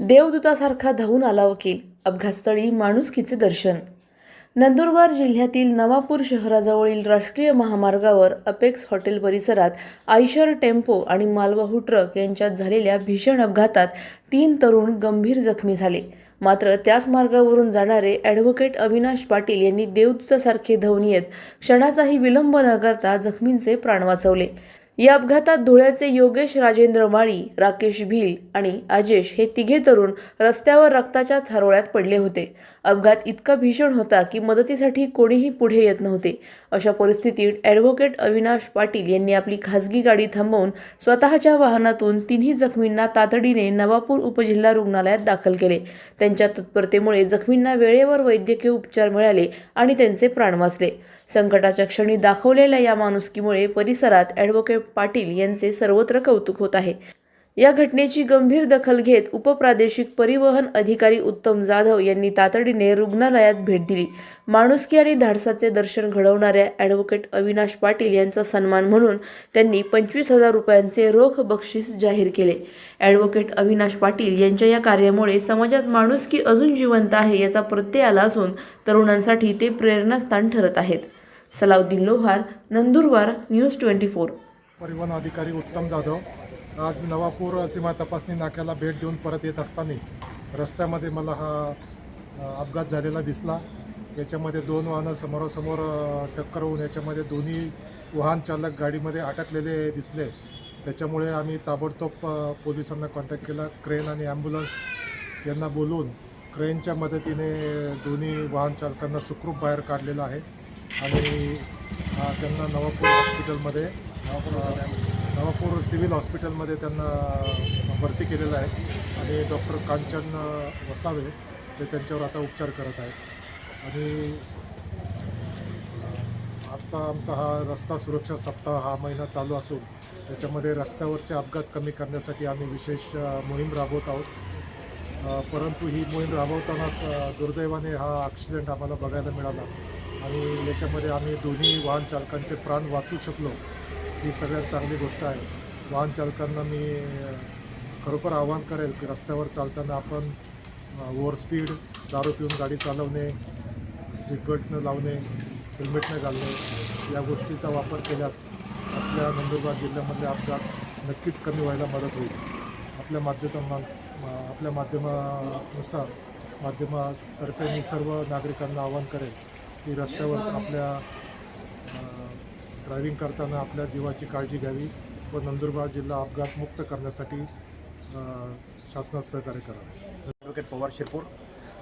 देवदूतासारखा धावून आला वकील अपघातस्थळी माणुसकीचे दर्शन. नंदुरबार जिल्ह्यातील नवापूर शहराजवळील राष्ट्रीय महामार्गावर अपेक्स हॉटेल परिसरात आयशर टेम्पो आणि मालवाहू ट्रक यांच्यात झालेल्या भीषण अपघातात तीन तरुण गंभीर जखमी झाले. मात्र त्याच मार्गावरून जाणारे ॲडव्होकेट अविनाश पाटील यांनी देवदूतासारखे धावून येत क्षणाचाही विलंब न करता जखमींचे प्राण वाचवले. या अपघातात धुळ्याचे योगेश राजेंद्र माळी राकेश भील आणि आजेश हे तिघे तरुण रस्त्यावर रक्ताच्या थारोळ्यात पडले होते. अपघात इतका भीषण होता की मदतीसाठी कोणीही पुढे येत नव्हते. अशा परिस्थितीत ॲडव्होकेट अविनाश पाटील यांनी आपली खासगी गाडी थांबवून स्वतःच्या वाहनातून तिन्ही जखमींना तातडीने नवापूर उपजिल्हा रुग्णालयात दाखल केले. त्यांच्या तत्परतेमुळे जखमींना वेळेवर वैद्यकीय उपचार मिळाले आणि त्यांचे प्राण वाचले. संकटाच्या क्षणी दाखवलेल्या या माणुसकीमुळे परिसरात ॲडव्होकेट पाटील यांचे सर्वत्र कौतुक होत आहे. या घटनेची गंभीर दखल घेत उपप्रादेशिक परिवहन अधिकारी उत्तम जाधव यांनी तातडीने रुग्णालयात भेट दिली. माणुसकी आणि धाडसाचे दर्शन घडवणाऱ्या ॲडव्होकेट अविनाश पाटील यांचा सन्मान म्हणून त्यांनी पंचवीस हजार रुपयांचे रोख बक्षीस जाहीर केले. ॲडव्होकेट अविनाश पाटील यांच्या या कार्यामुळे समाजात माणुसकी अजून जिवंत आहे याचा प्रत्यय आला असून तरुणांसाठी ते प्रेरणास्थान ठरत आहेत. Salauddin Lohar Nandurbar news twenty four. परिवहन अधिकारी उत्तम जाधव आज नवापूर सीमा तपासणी नाक्याला भेट देऊन परत येत असताना रस्त्यामध्ये मला हा अपघात झालेला दिसला. याच्यामध्ये दोन वाहनं समोरासमोर टक्कर होऊन याच्यामध्ये दोन्ही वाहन चालक गाडीमध्ये अटकलेले दिसले. त्याच्यामुळे आम्ही ताबडतोब पोलिसांना कॉन्टॅक्ट केला. क्रेन आणि ॲम्ब्युलन्स यांना बोलवून क्रेनच्या मदतीने दोन्ही वाहन चालकांना सुखरूप बाहेर काढलेलं आहे. आणि त्यांना नवापूर हॉस्पिटलमध्ये नवापूर सिव्हिल हॉस्पिटलमध्ये त्यांना भरती केलेलं आहे आणि डॉक्टर कांचन वसावे ते त्यांच्यावर आता उपचार करत आहेत. आणि आजचा आमचा हा रस्ता सुरक्षा सप्ताह हा महिना चालू असून त्याच्यामध्ये रस्त्यावरचे अपघात कमी करण्यासाठी आम्ही विशेष मोहीम राबवत आहोत. परंतु ही मोहीम राबवतानाच दुर्दैवाने हा ॲक्सिडेंट आम्हाला बघायला मिळाला. आणि याच्यामध्ये आम्ही दोन्ही वाहन चालकांचे प्राण वाचू शकलो. ही सगळ्यात चांगली गोष्ट आहे. वाहन चालकांना मी खरोखर आवाहन करेल की रस्त्यावर चालताना आपण ओव्हर स्पीड दारू पिऊन गाडी चालवणे सीटबेल्ट न लावणे हेल्मेट न घालणे या गोष्टीचा वापर केल्यास आपल्या नंदुरबार जिल्ह्यामध्ये अपघात नक्कीच कमी व्हायला मदत होईल. आपल्या माध्यमा आपल्या माध्यमानुसार माध्यमातर्फे मी सर्व नागरिकांना आवाहन करेल की रस्त्यावर आपल्या ड्रायव्हिंग करताना आपल्या जीवाची काळजी घ्यावी व नंदुरबार जिल्हा अपघातमुक्त करण्यासाठी शासनात सहकार्य करावे. ॲडव्होकेट पवार शिरपूर.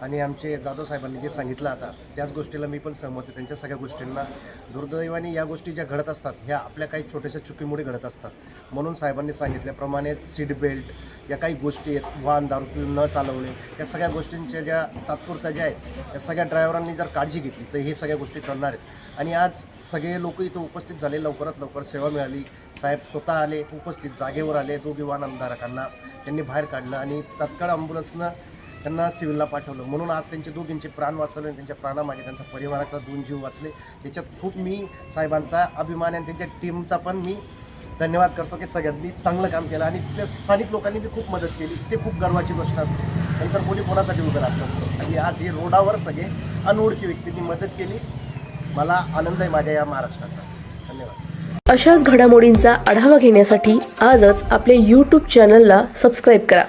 आणि आमचे जाधव साहेबांनी जे सांगितलं आता त्याच गोष्टीला मी पण सहमत आहे. त्यांच्या सगळ्या गोष्टींना दुर्दैवाने या गोष्टी ज्या घडत असतात ह्या आपल्या काही छोट्याशा चुकीमुळे घडत असतात. म्हणून साहेबांनी सांगितल्याप्रमाणे सीट बेल्ट या काही गोष्टी आहेत वाहन दारू पिऊन न चालवणे या सगळ्या गोष्टींच्या ज्या तात्पुरत्या ज्या आहेत या सगळ्या ड्रायव्हरांनी जर काळजी घेतली तर हे सगळ्या गोष्टी करणार आहेत. आणि आज सगळे लोक इथं उपस्थित झाले लवकरात लवकर सेवा मिळाली. साहेब स्वतः आले उपस्थित जागेवर आले दोघी वाहनधारकांना त्यांनी बाहेर काढलं आणि तत्काळ ॲम्ब्युलन्सनं त्यांना सिव्हिलला पाठवलं. म्हणून आज त्यांचे दोघींचे प्राण वाचवले आणि त्यांच्या प्राणामागे त्यांचा परिवाराचा दोन जीव वाचले. याच्यात खूप मी साहेबांचा अभिमान आणि त्यांच्या टीमचा पण मी धन्यवाद करतो की सगळ्यांनी चांगलं काम केलं आणि त्या स्थानिक लोकांनी बी खूप मदत केली. ते खूप गर्वाची गोष्ट असते. नंतर कोणी कोणासाठी उभं राहत नसतं. आणि आज हे रोडावर सगळे अनोळखी व्यक्तींनी मदत केली. मला आनंद आहे माझ्या या महाराष्ट्राचा. धन्यवाद. अशाच घडामोडींचा आढावा घेण्यासाठी आजच आपल्या यूट्यूब चॅनलला सबस्क्राईब करा.